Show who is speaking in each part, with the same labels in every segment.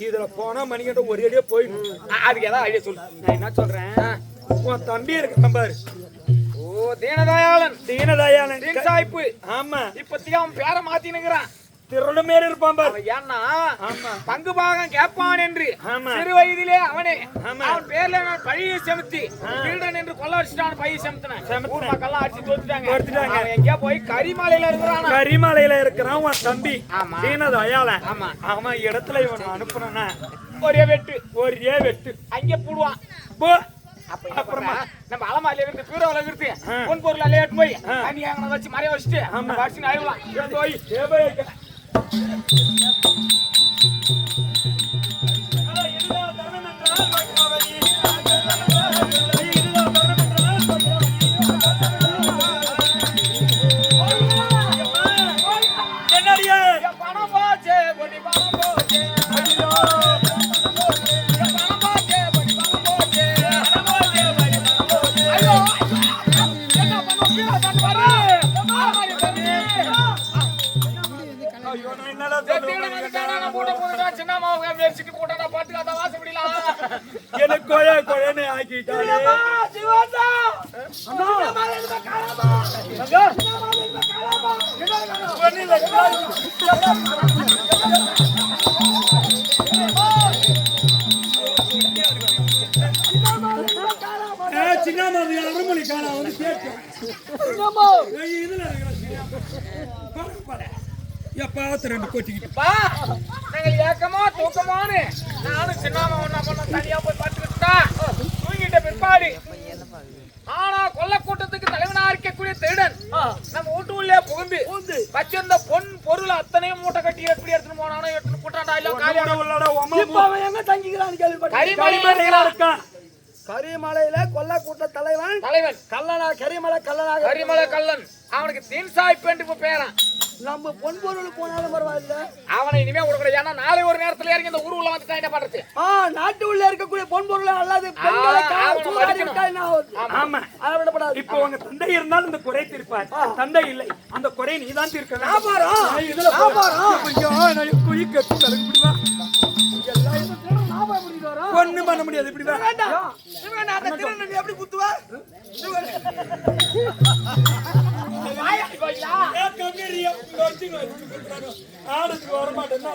Speaker 1: இதுல போனா மணிக்கிட்ட ஒரே அடியே போயிடும்.
Speaker 2: அதுக்கு ஏதாவது ஐடியா சொல்லு.
Speaker 1: நான் என்ன சொல்றேன்? உன் தம்பி இருக்கான் பாரு.
Speaker 2: ஓ தீனதயாளன்.
Speaker 1: தீனதயாளன்.
Speaker 2: தீன் சாய்ப்பு.
Speaker 1: ஆமா.
Speaker 2: இப்பத்தியும் அவன் பேரை மாத்தினுங்கிறான்
Speaker 1: திருட மாரி இருப்பான் பாரு.
Speaker 2: ஏன்னா பங்கு பாகம் கேட்பான் என்று. சிறு வயதிலே அவனே. அவன் பேர்ல நான் பழியை செலுத்தி திருடன் என்று கொள்ள அடிச்சுட்டான் பையை செலுத்தினேன். மக்கள்லாம் அடிச்சு தோத்துட்டாங்க. அவன் எங்கேயா போய் கரிமலையில இருக்கிறான்?
Speaker 1: கரிமலையில இருக்கிறான் உன் தம்பி.
Speaker 2: ஆமா.
Speaker 1: தீனதயாளன்
Speaker 2: ஆமா.
Speaker 1: அவன் இடத்துல இவன் அனுப்புனா
Speaker 2: ஒரே வெட்டு.
Speaker 1: ஒரே வெட்டு.
Speaker 2: அங்கே போடுவான்.
Speaker 1: போ.
Speaker 2: அப்புறமா. நம்ம அலமாரில இருந்து பீரோல இருந்து. பொன் பொருள் அலையாட்டு போய். தண்ணி அங்கே வச்சு மறைய வச்சுட்டு. வச்சு
Speaker 1: ஏன் போய் என்னடியே?
Speaker 2: என் பணம் போச்சே பொடி பணம் போச்சே.
Speaker 1: கொழன்னு ஆக்கிட்டாலே
Speaker 2: சிவாசா
Speaker 1: ஒண்ணுல ஆ, சின்ன மாதிரி அரண்மனை காலம் வந்து கேட்கும் ஏய், இதுல இருக்கிற சின்ன பாரு, பாரு. எப்பாவது ரெண்டு கொட்டிக்கிட்டு
Speaker 2: பா நாங்கள் ஏக்கமா தூக்கமானு. நானும் சின்னாம ஒண்ணா பண்ண தனியா போய் பார்த்துக்கிட்டா தூங்கிட்ட பிற்பாடு. ஆனா கொல்ல கூட்டத்துக்கு தலைவனா இருக்கக்கூடிய திருடன் நம்ம வீட்டு உள்ளே புகுந்து வச்சிருந்த பொன் பொருள் அத்தனையும் மூட்டை கட்டி எப்படி எடுத்துட்டு போனானோ எடுத்துட்டு போட்டான்டா இல்ல காலியான?
Speaker 3: எங்க தங்கிக்கிறான்னு கேள்விப்பட்டேன்
Speaker 1: கரிமலையில
Speaker 3: கொல்ல கூட்ட தலைவன்
Speaker 2: தலைவன்.
Speaker 3: கல்லனா கரிமலை கல்லனாக
Speaker 2: கரிமலை கல்லன் அவனுக்கு தீன் சாய்ப்பு இப்ப பேரான்.
Speaker 3: நம்ம பொன்பொருள் போனாலும் பரவாயில்ல.
Speaker 2: அவனை இனிமே விடக்கூடாது ஏன்னா நாளை ஒரு நேரத்துல இறங்கி இந்த ஊர் உள்ள வந்து என்ன பண்றது?
Speaker 3: ஆ நாட்டு உள்ள இருக்கக்கூடிய பொன்பொருள் அல்லாது?
Speaker 1: ஆமா.
Speaker 3: அதை விடப்படாது.
Speaker 1: இப்போ உங்க தந்தை இருந்தாலும் இந்த குறை தீர்ப்பார். தந்தை இல்லை. அந்த குறை நீ தான் தீர்க்க வேண்டும்.
Speaker 3: வியாபாரம். வியாபாரம்.
Speaker 1: நான் குழி கட்டி ஒண்ணும் பண்ண முடியாது இப்படி
Speaker 3: வேண்டாம். இவன் அந்த எப்படி குத்துவ?
Speaker 1: ஆடுக்கு வர மாட்டேன்னா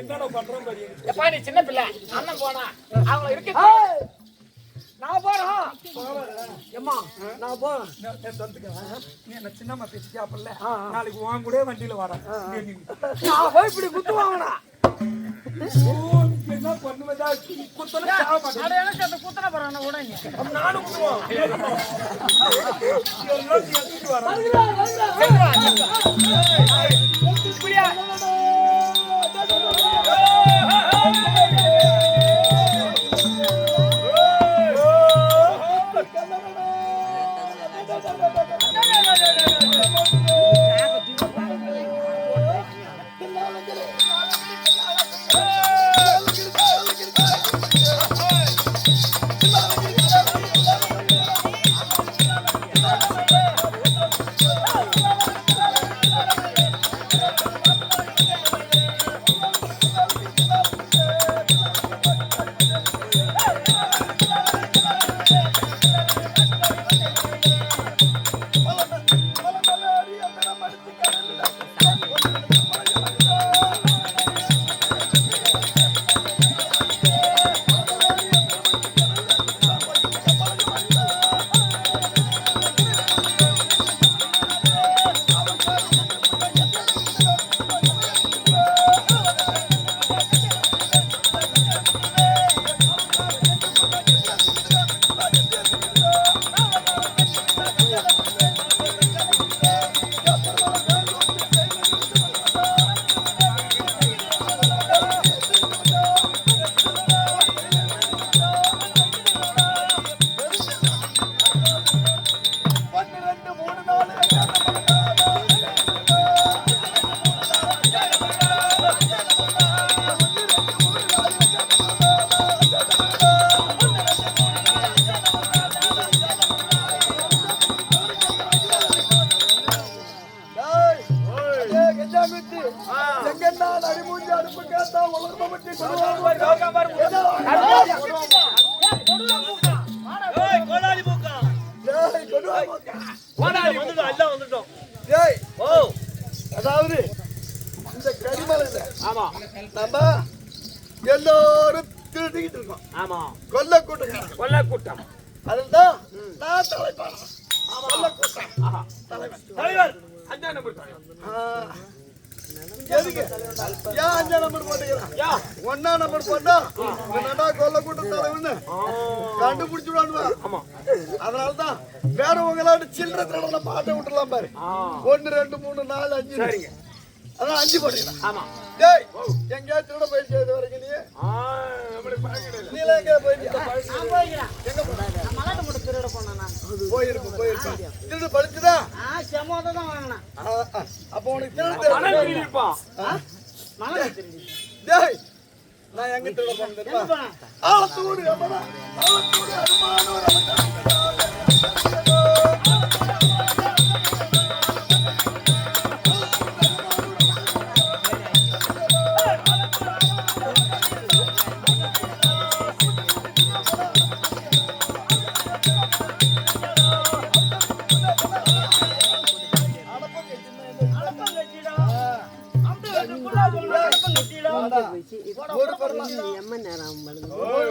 Speaker 1: என்னடா பண்றோம்
Speaker 2: எப்பா நீ சின்ன பிள்ளை. அண்ணன் போனா அவங்க இருக்க
Speaker 3: நான் போறேன். எம்மா நான் போறேன்.
Speaker 1: நீ என்ன சின்னம்மா பேசி கேப்பல்ல நாளைக்கு உன் கூட வண்டியில வரேன்.
Speaker 3: நான் போய் இப்படி
Speaker 1: ஓ, என்ன பண்ணுவதா குத்தல சாக மாட்டேன்
Speaker 2: எனக்கு அந்த குத்தனை போறான உடனே.
Speaker 1: நானும் குத்துவோம். எல்லாம் சேர்த்துட்டு வரேன்.
Speaker 4: டேய், கொண்டு வா மூக்கா.
Speaker 2: கோடாலி
Speaker 4: டேய், அதாவது இந்த கரிமலையில
Speaker 2: ஆமா.
Speaker 4: நம்ம எல்லாரும் திருடிக்கிட்டு இருக்கோம்.
Speaker 2: ஆமா.
Speaker 4: கொல்ல கூட்டக்காரன்
Speaker 2: கொல்ல கூட்டம்
Speaker 4: அதுதான் நான் தலைப்பாளன் கொல்ல கூட்டம்
Speaker 2: தலைவர் அஞ்சாம் நம்பர்
Speaker 4: அஞ்சா நம்பர் போட்டுக்கிறான்.
Speaker 2: யா
Speaker 4: ஒன்னா நம்பர் போட்டா என்னடா கொல்ல கூட்டம் தலைவன்னு கண்டுபிடிச்சுடுவானுவா
Speaker 2: ஆமா.
Speaker 4: அதனாலதான் வேற உங்களாட்ட சில்லற திருடனை மாட்ட விட்டுலாம் பாரு. ஒன்னு ரெண்டு மூணு நாலு அஞ்சு.
Speaker 2: சரிங்க.
Speaker 4: அதான் அஞ்சு போட்டுக்கலாம்
Speaker 2: ஆமா.
Speaker 4: டேய் எங்கேயா திருட போயிடுச்சு இது வரைக்கும் நீ
Speaker 2: பழக்கம் இல்லை
Speaker 4: நீல எங்க போயிட்டியா? எங்க போன? போயிருக்கும் போயிருக்கும் திருடு படிச்சுதா ஆ, ஆ. அப்ப உனக்கு டேய் நான் எங்க திருட போனேன் தெரியுமா? ஆலத்தூர் எம்மனா ஆலத்தூர் அருமானூர் ஒரு பரமான ஒரு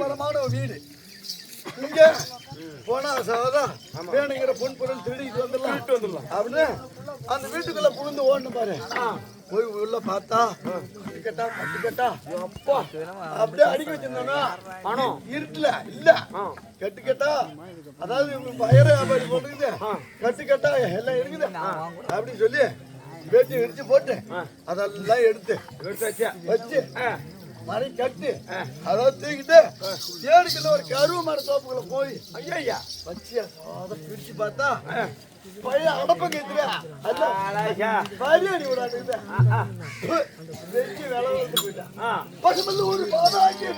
Speaker 4: பரமான வீடு. இங்க போனா சகோதரா வேணுங்கிற பொன் பொருள் திருடிட்டு வந்துடலாம். வந்துடலாம். அப்படின்னு அந்த வீட்டுக்குள்ள புகுந்து ஓடணும் பாரு. போய் உள்ள பார்த்தா கட்டுக்கட்டா கட்டுக்கட்டா. அப்பா. அப்படியே அடிக்க வச்சிருந்தானா
Speaker 2: பணம்.
Speaker 4: இருட்டுல இல்ல. கட்டுக்கட்டா அதாவது வயர வியாபாரி போட்டுக்குது கட்டுக்கட்டா எல்லாம் இருக்குது அப்படின்னு சொல்லி வெட்டி இடிச்சு போட்டு அதெல்லாம் எடுத்து வச்சு மறை கட்டு அதாவது தூக்கிட்டு தேடிக்கல ஒரு கருவு மர தோப்புக்குள்ள போய் ஐயா வச்சு அதை பிடிச்சு பார்த்தா பழைய அடப்ப கேத்துறியா பசுமல்ல ஒரு பாதாக்கி.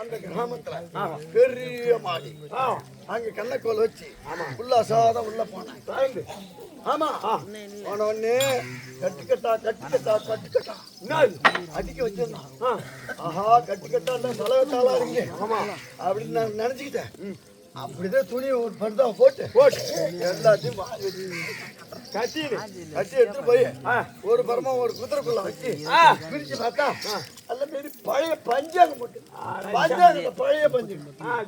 Speaker 4: அந்த கிராமத்துல பெரிய மாடி. அங்க கண்ணக்கோல் வச்சு உல்லாசாதம் உள்ள போனேன். ஆமா. போன உடனே கட்டுக்கட்டா கட்டுக்கட்டா கட்டுக்கட்டா. அடிக்க வச்சிருந்தான் ஆஹா கட்டுக்கட்டா தலைவத்தாளா இருக்கு. ஆமா. அப்படின்னு நான் நினைச்சுக்கிட்டேன். அப்படிதான் துணி ஒரு படுதா போட்டு போட்டு. எல்லாத்தையும் கட்டி கட்டி எடுத்து போய் ஒரு பரமா ஒரு குதிரைக்குள்ள வச்சு பிரிச்சு பார்த்தா அல்ல மாரி பழைய பஞ்சாங்க போட்டு. பஞ்சாங்க பழைய பஞ்சு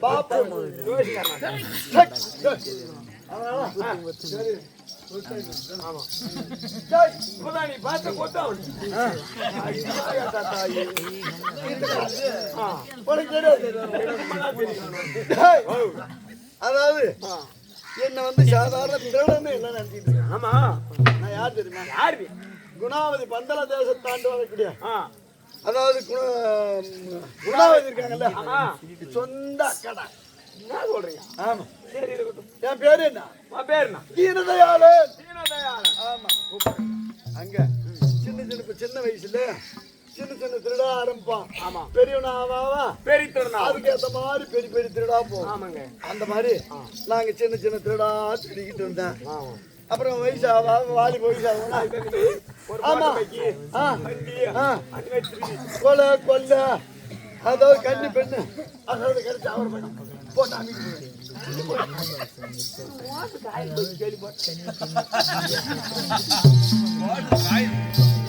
Speaker 4: பாப்பு.
Speaker 2: நீ பார்த்த
Speaker 4: உனக்கு அதாவது என்ன வந்து சாதாரண திருடன்னு எல்லாம் நினைச்சிட்டு இருக்கேன்.
Speaker 2: ஆமா.
Speaker 4: நான் யார் தெரியுமா?
Speaker 2: யாரு
Speaker 4: குணாவதி பந்தல தேசம் தாண்டு வரக்கூடிய
Speaker 2: ஆ.
Speaker 4: அதாவது குண- குணாவதி. இருக்காங்கல்ல? சொந்த அக்கடா
Speaker 2: என்ன சொல்றீங்க?
Speaker 4: ஆமா.
Speaker 2: சரி இருக்கட்டும்
Speaker 4: என் பேரு என்ன?
Speaker 2: உன் பேர் என்ன?
Speaker 4: தீனதயாளன்.
Speaker 2: தீனதயாளன்.
Speaker 4: ஆமா. அங்க. சின்ன சின்ன சின்ன வயசுல சின்ன சின்ன திருடா ஆரம்பிப்பான்.
Speaker 2: ஆமா.
Speaker 4: பெரியவனா ஆவா
Speaker 2: பெரிய திருநாள்
Speaker 4: அதுக்கு ஏத்த மாதிரி பெரிய பெரிய திருடா போகும்
Speaker 2: ஆமாங்க.
Speaker 4: அந்த மாதிரி நாங்க சின்ன சின்ன திருடா திருடிக்கிட்டு இருந்தேன். அப்புறம் வயசாவா வாலி வயசாவா
Speaker 2: ஒரு
Speaker 4: ஆமா.
Speaker 2: திருடி.
Speaker 4: கொலை கொல்ல. அதாவது கன்னி பெண்ணு. அதாவது கிடைச்சு அவர் பண்ணி போட்டு அமைக்க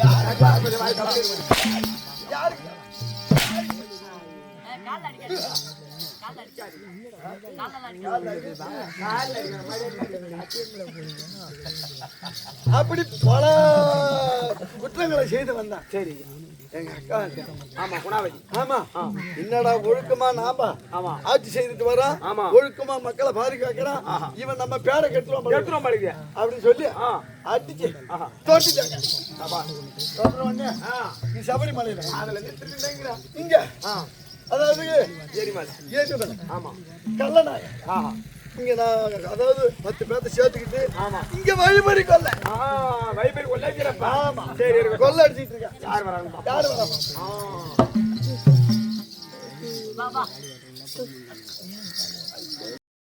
Speaker 4: யாருக்கு அப்படி பல குற்றங்களை செய்து வந்தான்.
Speaker 2: சரி.
Speaker 4: எங்க அக்கா
Speaker 2: ஆமா குணாவதி
Speaker 4: ஆமா என்னடா ஒழுக்கமா நாம
Speaker 2: ஆமா.
Speaker 4: ஆட்சி செய்துட்டு வரோம்
Speaker 2: ஆமா.
Speaker 4: ஒழுக்கமா மக்களை பாதிக்க வைக்கிறான் இவன் நம்ம பேரை கட்டுவான் பாரு.
Speaker 2: எடுத்துரும் பழகிய
Speaker 4: அப்படின்னு சொல்லி அடிச்சு. தோட்டிட்டாங்க. நீ சபரிமலையில
Speaker 2: அதுல
Speaker 4: இங்க. அதாவது
Speaker 2: ஏரிமலை.
Speaker 4: ஏற்றுமலை
Speaker 2: ஆமா.
Speaker 4: கள்ளநாய
Speaker 2: ஆஹா.
Speaker 4: இங்க நான் அதாவது பத்து பேர்த்த சேர்த்துக்கிட்டு இங்க வழிபறி கொல்ல
Speaker 5: ஆ, வைபர் கொள்ளைக்கிறப்பா.
Speaker 4: ஆமா.
Speaker 5: சரி இருக்கு
Speaker 4: கொல்ல அடிச்சிட்டு இருக்கேன்.
Speaker 5: யார் வராங்க?
Speaker 4: யாரு வராம